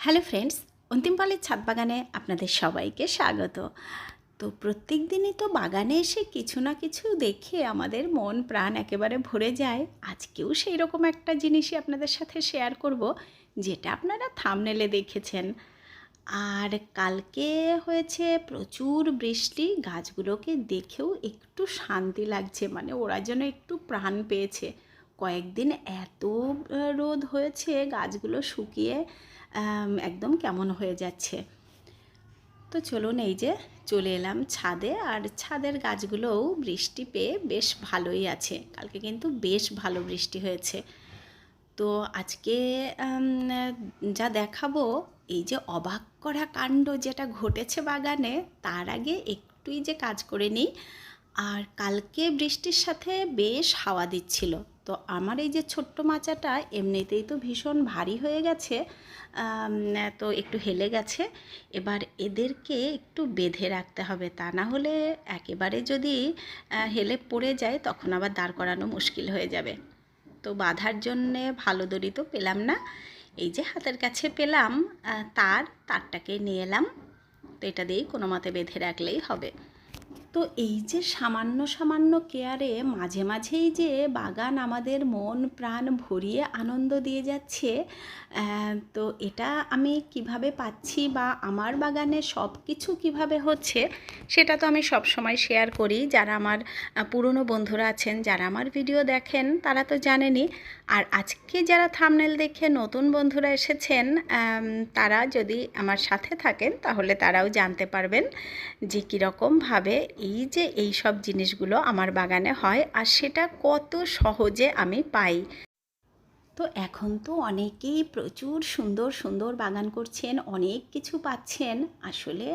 Hello friends, অন্তিম পালের ছাদ বাগানে আপনাদের সবাইকে স্বাগত। তো প্রত্যেক দিনই তো বাগানে এসে কিছু না কিছু দেখে আমাদের মন, প্রাণ একেবারে ভরে যায়। আজকেও সেই রকম একটা জিনিসই আপনাদের সাথে শেয়ার করব, যেটা আপনারা থামনেলে দেখেছেন। আর কালকে হয়েছে প্রচুর বৃষ্টি, গাছগুলোকে দেখেও একটু শান্তি লাগছে মানে ওরা যেন একটু প্রাণ পেয়েছে। কয়েকদিন এত রোদ হয়েছে গাছগুলো শুকিয়ে একদম কেমন হয়ে যাচ্ছে। তো চলুন এই যে চলে এলাম ছাদে, আর ছাদের গাছগুলোও বৃষ্টি পেয়ে বেশ ভালোই আছে। কালকে কিন্তু বেশ ভালো বৃষ্টি হয়েছে। তো আজকে যা দেখাবো, এই যে অবাক করা কাণ্ড যেটা ঘটেছে বাগানে, তার আগে একটুই যে কাজ করে নিই। আর কালকে বৃষ্টির সাথে বেশ হাওয়া দিচ্ছিল। তো আমার এই যে ছোট্ট মাচাটা এমনিতেই তো ভীষণ ভারী হয়ে গেছে তো একটু হেলে গেছে। এবার এদেরকে একটু বেঁধে রাখতে হবে, তা না হলে একেবারে যদি হেলে পড়ে যায় তখন আবার দাঁড় করানো মুশকিল হয়ে যাবে। তো বাঁধার জন্যে ভালো দড়ি তো পেলাম না। এই যে হাতের কাছে পেলাম তার, তারটাকে নিয়ে এলাম। তো এটা দিয়েই কোনো মতে বেঁধে রাখলেই হবে। তো এই যে সামান্য সামান্য কেয়ারে মাঝে মাঝেই যে বাগান আমাদের মন, প্রাণ ভরিয়ে আনন্দ দিয়ে যাচ্ছে তো এটা আমি কীভাবে পাচ্ছি বা আমার বাগানে সব কিছু কীভাবে হচ্ছে, সেটা তো আমি সব সময় শেয়ার করি। যারা আমার পুরনো বন্ধুরা আছেন, যারা আমার ভিডিও দেখেন, তারা তো জানেনই। আর আজকে যারা থামনেল দেখে নতুন বন্ধুরা এসেছেন তারা যদি আমার সাথে থাকেন, তাহলে তারাও জানতে পারবেন যে কীরকমভাবে এই যে এই সব জিনিসগুলো আমার বাগানে হয় আর সেটা কত সহজে আমি পাই। তো এখন তো অনেকেই প্রচুর সুন্দর সুন্দর বাগান করছেন, অনেক কিছু পাচ্ছেন। আসলে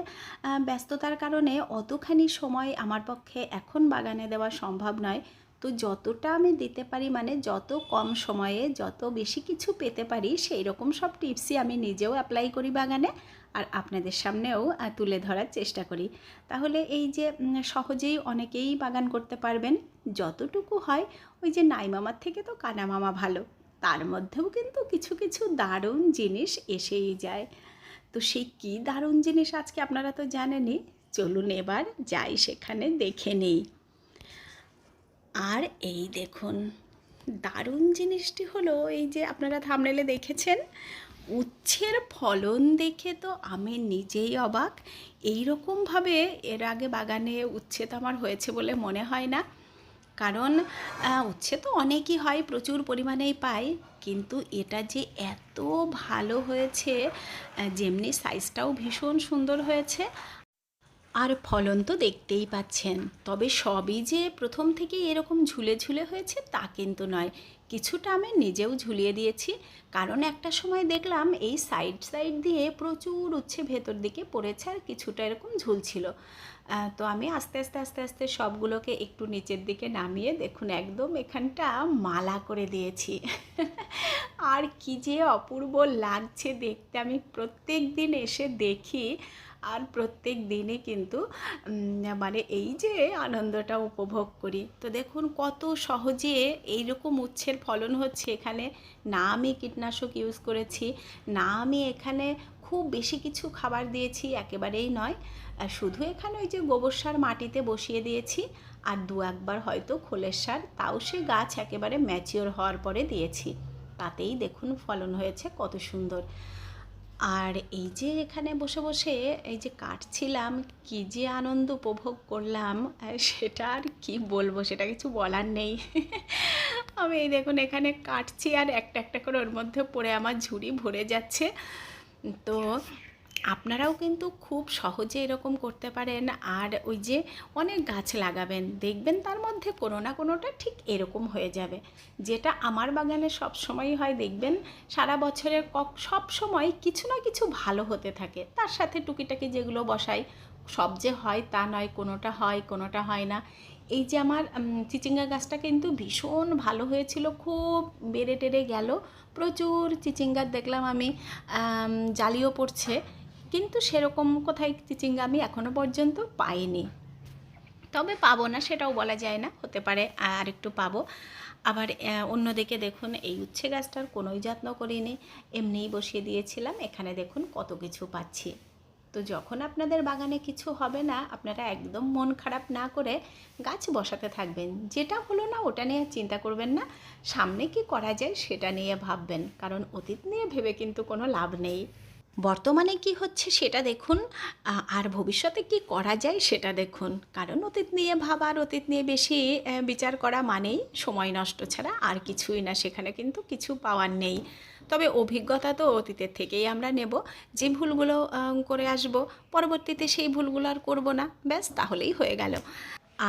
ব্যস্ততার কারণে অতখানি সময় আমার পক্ষে এখন বাগানে দেওয়া সম্ভব নয়। তো যতটা আমি দিতে পারি মানে যত কম সময়ে যত বেশি কিছু পেতে পারি সেই রকম সব টিপসই আমি নিজেও অ্যাপ্লাই করি বাগানে আর আপনাদের সামনেও তুলে ধরার চেষ্টা করি। তাহলে এই যে সহজেই অনেকেই বাগান করতে পারবেন, যতটুকু হয় ওই যে নাই মামার থেকে তো কানা মামা ভালো, তার মধ্যেও কিন্তু কিছু কিছু দারুণ জিনিস এসেই যায়। তো সেই কী দারুণ জিনিস আজকে আপনারা তো জানেনই, চলুন এবার যাই সেখানে দেখে নেই। আর এই দেখুন, দারুণ জিনিসটি হলো এই যে আপনারা থামনেলে দেখেছেন, উচ্ছের ফলন দেখে তো আমি নিজেই অবাক। এই রকমভাবে এর আগে বাগানে উচ্ছে তো আমার হয়েছে বলে মনে হয় না। কারণ উচ্ছে তো অনেকই হয়, প্রচুর পরিমাণেই পাই, কিন্তু এটা যে এত ভালো হয়েছে যেমনি সাইজটাও ভীষণ সুন্দর হয়েছে আর ফলন তো দেখতেই পাচ্ছেন। তবে সবই যে প্রথম থেকে এরকম ঝুলে ঝুলে হয়েছে তা কিন্তু নয়। কিছুটা আমি নিজেও ঝুলিয়ে দিয়েছি। কারণ একটা সময় দেখলাম এই সাইড সাইড দিয়ে প্রচুর উচ্ছে ভেতর দিকে পড়েছে আর কিছুটা এরকম ঝুলছিল। তো আমি আস্তে আস্তে আস্তে আস্তে সবগুলোকে একটু নিচের দিকে নামিয়ে দেখুন একদম এখানটা মালা করে দিয়েছি। আর কি যে অপূর্ব লাগছে দেখতে। আমি প্রত্যেক দিন এসে দেখি আর প্রত্যেক দিনই কিন্তু মানে এই যে আনন্দটা উপভোগ করি। তো দেখুন কত সহজে এইরকম উচ্ছের ফলন হচ্ছে এখানে। না আমি কীটনাশক ইউজ করেছি, না আমি এখানে খুব বেশি কিছু খাবার দিয়েছি, একেবারেই নয়। শুধু এখানে ওই যে গোবর সার মাটিতে বসিয়ে দিয়েছি, আর দু একবার হয়তো খোলের সার, তাও সে গাছ একেবারে ম্যাচিওর হওয়ার পরে দিয়েছি। তাতেই দেখুন ফলন হয়েছে কত সুন্দর। আর এই যে এখানে বসে বসে এই যে কাটছিলাম, কি যে আনন্দ উপভোগ করলাম সেটা আর কি বলব, সেটা কিছু বলার নেই। আমি এই দেখুন এখানে কাটছি আর একটা একটা করে ওর মধ্যে পড়ে আমার ঝুড়ি ভরে যাচ্ছে। তো আপনারাও কিন্তু খুব সহজে এরকম করতে পারেন। আর ওই যে অনেক গাছ লাগাবেন দেখবেন তার মধ্যে কোনো না কোনোটা ঠিক এরকম হয়ে যাবে। যেটা আমার বাগানে সব সময়ই হয় দেখবেন সারা বছরের সব সময় কিছু না কিছু ভালো হতে থাকে। তার সাথে টুকিটাকি যেগুলো বসাই সব যে হয় তা নয় কোনোটা হয় কোনোটা হয় না। এই যে আমার চিচিঙ্গা গাছটা কিন্তু ভীষণ ভালো হয়েছিল খুব বেড়ে টেড়ে গেল। প্রচুর চিচিঙ্গার দেখলাম আম, জালিও পড়ছে। কিন্তু সেরকম কোথায় চিচিঙ্গা আমি এখনও পর্যন্ত পাইনি। তবে পাবো না, সেটাও বলা যায় না, হতে পারে আর একটু পাবো। আবার অন্যদিকে দেখুন, এই উচ্ছে গাছটার কোনোই যত্ন করিনি, এমনিই বসিয়ে দিয়েছিলাম, এখানে দেখুন কত কিছু পাচ্ছি। তো যখন আপনাদের বাগানে কিছু হবে না, আপনারা একদম মন খারাপ না করে গাছ বসাতে থাকবেন। যেটা হলো না, ওটা নিয়ে চিন্তা করবেন না, সামনে কি করা যায় সেটা নিয়ে ভাববেন, কারণ অতীত নিয়ে ভেবে কিন্তু কোনো লাভ নেই। বর্তমানে কি হচ্ছে সেটা দেখুন আর ভবিষ্যতে কি করা যায় সেটা দেখুন। কারণ অতীত নিয়ে ভাবার অতীত নিয়ে বেশি বিচার করা মানেই সময় নষ্ট ছাড়া আর কিছুই না, সেখানে কিন্তু কিছু পাওয়ার নেই। তবে অভিজ্ঞতা তো অতীতের থেকেই আমরা নেব। যে ভুলগুলো করে আসব, পরবর্তীতে সেই ভুলগুলো আর করব না, ব্যাস তাহলেই হয়ে গেল।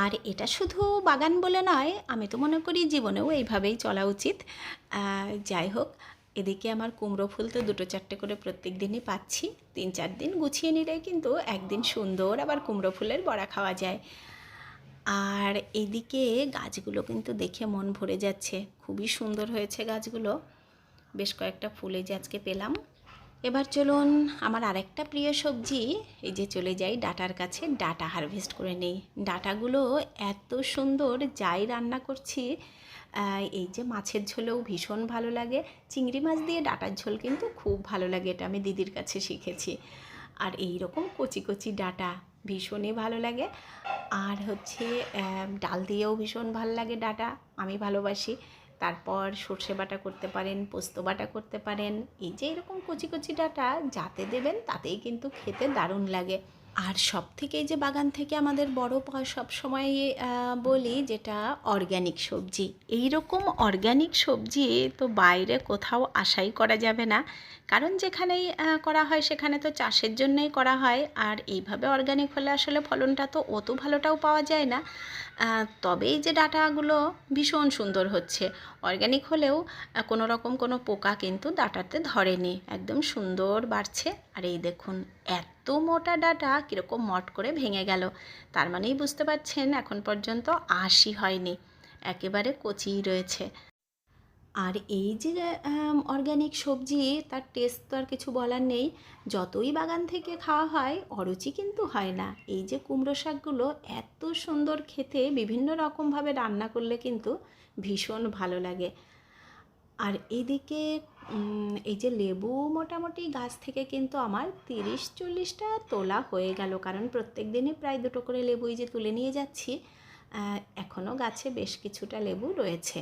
আর এটা শুধু বাগান বলে নয়, আমি তো মনে করি জীবনেও এইভাবেই চলা উচিত। যাই হোক এদিকে আমার কুমড়ো ফুল তো দুটো চারটে করে প্রত্যেক দিনই পাচ্ছি। তিন চার দিন গুছিয়ে নিলে কিন্তু একদিন সুন্দর আবার কুমড়ো ফুলের বড়া খাওয়া যায়। আর এদিকে গাছগুলো কিন্তু দেখে মন ভরে যাচ্ছে। খুবই সুন্দর হয়েছে গাছগুলো। বেশ কয়েকটা ফুলে যে আজকে পেলাম। এবার চলুন, আমার আরেকটা প্রিয় সবজি, এই যে চলে যাই ডাটার কাছে, ডাটা হারভেস্ট করে নেই। ডাটাগুলো এত সুন্দর যাই রান্না করছি এই যে মাছের ঝোলেও ভীষণ ভালো লাগে। চিংড়ি মাছ দিয়ে ডাটার ঝোল কিন্তু খুব ভালো লাগে, এটা আমি দিদির কাছে শিখেছি। আর এই রকম কচি কচি ডাটা ভীষণই ভালো লাগে। আর হচ্ছে ডাল দিয়েও ভীষণ ভালো লাগে ডাটা, আমি ভালোবাসি। তারপর সর্ষে বাটা করতে পারেন, পোস্ত বাটা করতে পারেন। এই যে এরকম কচি কচি ডাটা যাতে দেবেন, তাতেই কিন্তু খেতে দারুণ লাগে। আর সব থেকে যে বাগান থেকে আমাদের বড় সব সময় বলি যেটা অর্গ্যানিক সবজি। এই রকম অর্গ্যানিক সবজি তো বাইরে কোথাও আশাই করা যাবে না। কারণ যেখানেই করা হয় সেখানে তো চাষের জন্যই করা হয়। আর এইভাবে অর্গ্যানিক হলে আসলে ফলনটা তো অত ভালোটাও পাওয়া যায় না। আহ, তবে এই যে ডাটাগুলো ভীষণ সুন্দর হচ্ছে। অর্গ্যানিক হলেও কোনো রকম কোনো পোকা কিন্তু ডাটাতে ধরেনি। একদম সুন্দর বাড়ছে। আর এই দেখুন এত মোটা ডাটা কীরকম মট করে ভেঙে গেল। তার মানেই বুঝতে পারছেন এখন পর্যন্ত আশি হয়নি। একেবারে কচিই রয়েছে। আর এই যে অর্গ্যানিক সবজি, তার টেস্ট তো আর কিছু বলার নেই। যতই বাগান থেকে খাওয়া হয়, অরুচি কিন্তু হয় না। এই যে কুমড়ো শাকগুলো এত সুন্দর খেতে, বিভিন্ন রকমভাবে রান্না করলে কিন্তু ভীষণ ভালো লাগে। আর এদিকে এই যে লেবু মোটামুটি গাছ থেকে কিন্তু আমার তিরিশ চল্লিশটা তোলা হয়ে গেল। কারণ প্রত্যেক দিনই প্রায় দুটো করে লেবুই যে তুলে নিয়ে যাচ্ছি এখনও গাছে বেশ কিছুটা লেবু রয়েছে।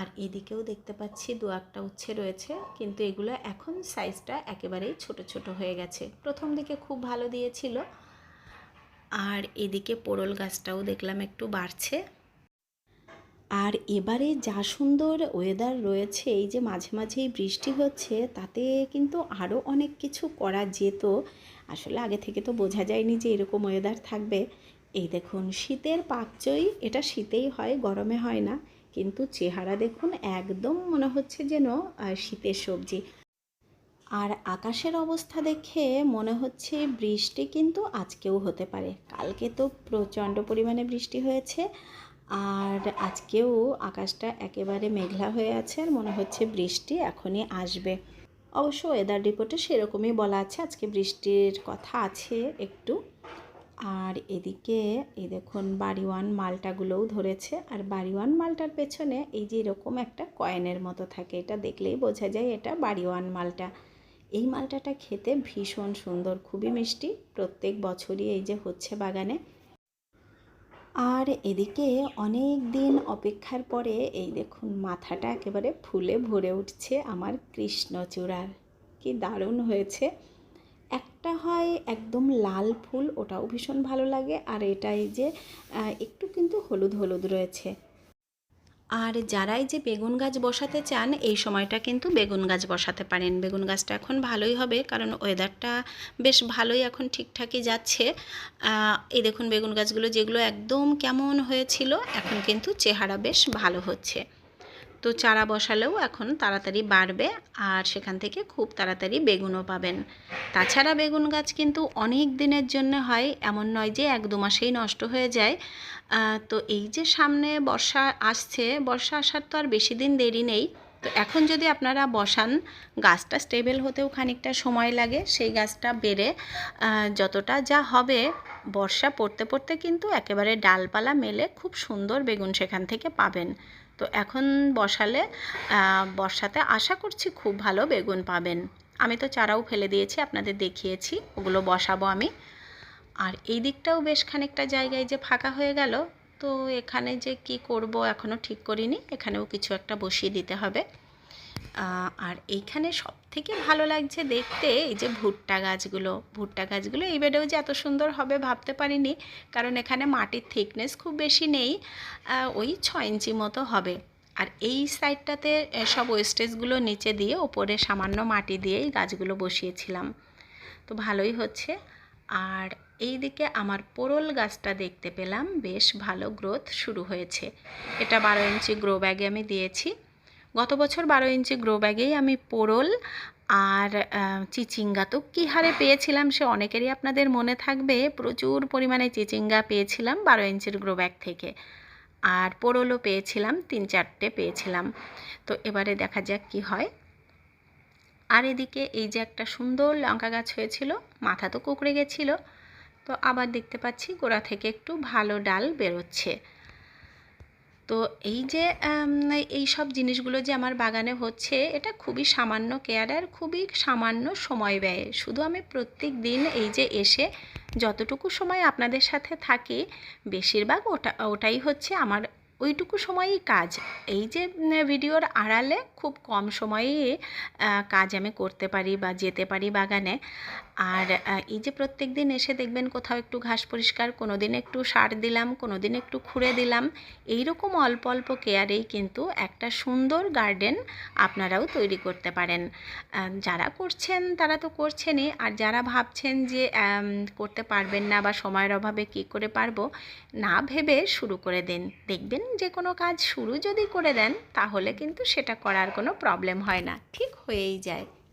আর এদিকেও দেখতে পাচ্ছি দু একটা উচ্ছে রয়েছে, কিন্তু এগুলো এখন সাইজটা একেবারেই ছোট ছোট হয়ে গেছে। প্রথম দিকে খুব ভালো দিয়েছিল, আর এদিকে পোড়ল গাছটাও দেখলাম একটু বাড়ছে। আর এবারে যা সুন্দর ওয়েদার রয়েছে, এই যে মাঝে মাঝেই বৃষ্টি হচ্ছে, তাতে কিন্তু আরও অনেক কিছু করা যেত। আসলে আগে থেকে তো বোঝা যায়নি যে এরকম ওয়েদার থাকবে। এই দেখুন, শীতের পাকচই এটা শীতেই হয়, গরমে হয় না। কিন্তু চেহারা দেখুন একদম মনে হচ্ছে যেন শীতের সবজি। আর আকাশের অবস্থা দেখে মনে হচ্ছে বৃষ্টি কিন্তু আজকেও হতে পারে। কালকে তো প্রচণ্ড পরিমাণে বৃষ্টি হয়েছে। আর আজকেও আকাশটা একেবারে মেঘলা হয়ে আছে আর মনে হচ্ছে বৃষ্টি এখনই আসবে। অবশ্য ওয়েদার রিপোর্টে সেরকমই বলা আছে, আজকে বৃষ্টির কথা আছে একটু। আর এদিকে এই দেখুন বাড়িওয়ান মালটাগুলোও ধরেছে। আর বাড়িওয়ান মালটার পেছনে এই যে এরকম একটা কয়েনের মতো থাকে, এটা দেখলেই বোঝা যায় এটা বাড়িওয়ান মালটা। এই মালটাটা খেতে ভীষণ সুন্দর, খুবই মিষ্টি, প্রত্যেক বছরই এই যে হচ্ছে বাগানে। আর এদিকে অনেক দিন অপেক্ষার পরে এই দেখুন মাথাটা একেবারে ফুলে ভরে উঠছে আমার কৃষ্ণচূড়ার। কি দারুণ হয়েছে। একটা হয় একদম লাল ফুল, ওটাও ভীষণ ভালো লাগে। আর এটা এই যে একটু কিন্তু হলুদ হলুদ রয়েছে। আর যারাই যে বেগুন গাছ বসাতে চান, এই সময়টা কিন্তু বেগুন গাছ বসাতে পারেন। বেগুন গাছটা এখন ভালোই হবে, কারণ ওয়েদারটা বেশ ভালোই এখন ঠিকঠাকই যাচ্ছে। এই দেখুন বেগুন গাছগুলো যেগুলো একদম কেমন হয়েছিল, এখন কিন্তু চেহারা বেশ ভালো হচ্ছে। তো চারা বসালেও এখন তাড়াতাড়ি বাড়বে আর সেখান থেকে খুব তাড়াতাড়ি বেগুনও পাবেন। তাছাড়া বেগুন গাছ কিন্তু অনেক দিনের জন্য হয়, এমন নয় যে এক দু মাসেই নষ্ট হয়ে যায়। তো এই যে সামনে বর্ষা আসছে, বর্ষা আসার তো আর বেশি দিন দেরি নেই। তো এখন যদি আপনারা বসান, গাছটা স্টেবল হতেও খানিকটা সময় লাগে, সেই গাছটা বেড়ে যতটা যা হবে, বর্ষা পড়তে পড়তে কিন্তু একেবারে ডালপালা মেলে খুব সুন্দর বেগুন সেখান থেকে পাবেন। তো এখন বসালে বর্ষাতে আশা করছি খুব ভালো বেগুন পাবেন। আমি তো চারাও ফেলে দিয়েছি, আপনাদের দেখিয়েছি, ওগুলো বসাবো আমি। আর এই দিকটাও বেশ খানিকটা জায়গায় যে ফাঁকা হয়ে গেল, তো এখানে যে কি করব এখনও ঠিক করিনি, এখানেও কিছু একটা বসিয়ে দিতে হবে। আর এইখানে সব থেকে ভালো লাগছে দেখতে এই যে ভুট্টা গাছগুলো ভুট্টা গাছগুলো। এই বেডেও যে এত সুন্দর হবে ভাবতে পারিনি, কারণ এখানে মাটির থিকনেস খুব বেশি নেই ওই ছ ইঞ্চি মতো হবে। আর এই সাইডটাতে সব ওয়েস্টেজগুলো নিচে দিয়ে, ওপরে সামান্য মাটি দিয়েই গাছগুলো বসিয়েছিলাম। তো ভালোই হচ্ছে। আর এই দিকে আমার পোরল গাছটা দেখতে পেলাম, বেশ ভালো গ্রোথ শুরু হয়েছে। এটা বারো ইঞ্চি গ্রো ব্যাগে আমি দিয়েছি। গত বছর বারো ইঞ্চি গ্রো ব্যাগেই আমি পোড়ল আর চিচিঙ্গা তো কী হারে পেয়েছিলাম সে অনেকেরই আপনাদের মনে থাকবে। প্রচুর পরিমাণে চিচিঙ্গা পেয়েছিলাম বারো ইঞ্চির গ্রো ব্যাগ থেকে। আর পোড়লও পেয়েছিলাম, তিন চারটে পেয়েছিলাম। তো এবারে দেখা যাক কি হয়। আর এদিকে এই যে একটা সুন্দর লঙ্কা গাছ হয়েছিল, মাথা তো কুকড়ে গেছিল। তো আবার দেখতে পাচ্ছি গোড়া থেকে একটু ভালো ডাল বেরোচ্ছে। তো এই যে এই সব জিনিসগুলো যে আমার বাগানে হচ্ছে, এটা খুবই সামান্য কেয়ার আর খুবই সামান্য সময় ব্যয়। শুধু আমি প্রত্যেক দিন এই যে এসে যতটুকু সময় আপনাদের সাথে থাকি, বেশিরভাগ ওটা, ওটাই হচ্ছে আমার ওইটুকু সময়ই কাজ। এই যে ভিডিওর আড়ালে খুব কম সময়ে কাজ আমি করতে পারি বা যেতে পারি বাগানে। আর এই যে প্রত্যেক দিন এসে দেখবেন কোথাও একটু ঘাস পরিষ্কার কোনো দিন একটু সার দিলাম কোনো দিন একটু খুঁড়ে দিলাম এই রকম অল্প অল্প কেয়ারেই কিন্তু একটা সুন্দর গার্ডেন আপনারাও তৈরি করতে পারেন। যারা করছেন তারা তো করছেনই, আর যারা ভাবছেন যে করতে পারবেন না বা সময়ের অভাবে কি করে পারব, না ভেবে শুরু করে দিন। দেখবেন যে কোনো কাজ শুরু যদি করে দেন, তাহলে কিন্তু সেটা করার কোনো প্রবলেম হয় না, ঠিক হয়েই যায়।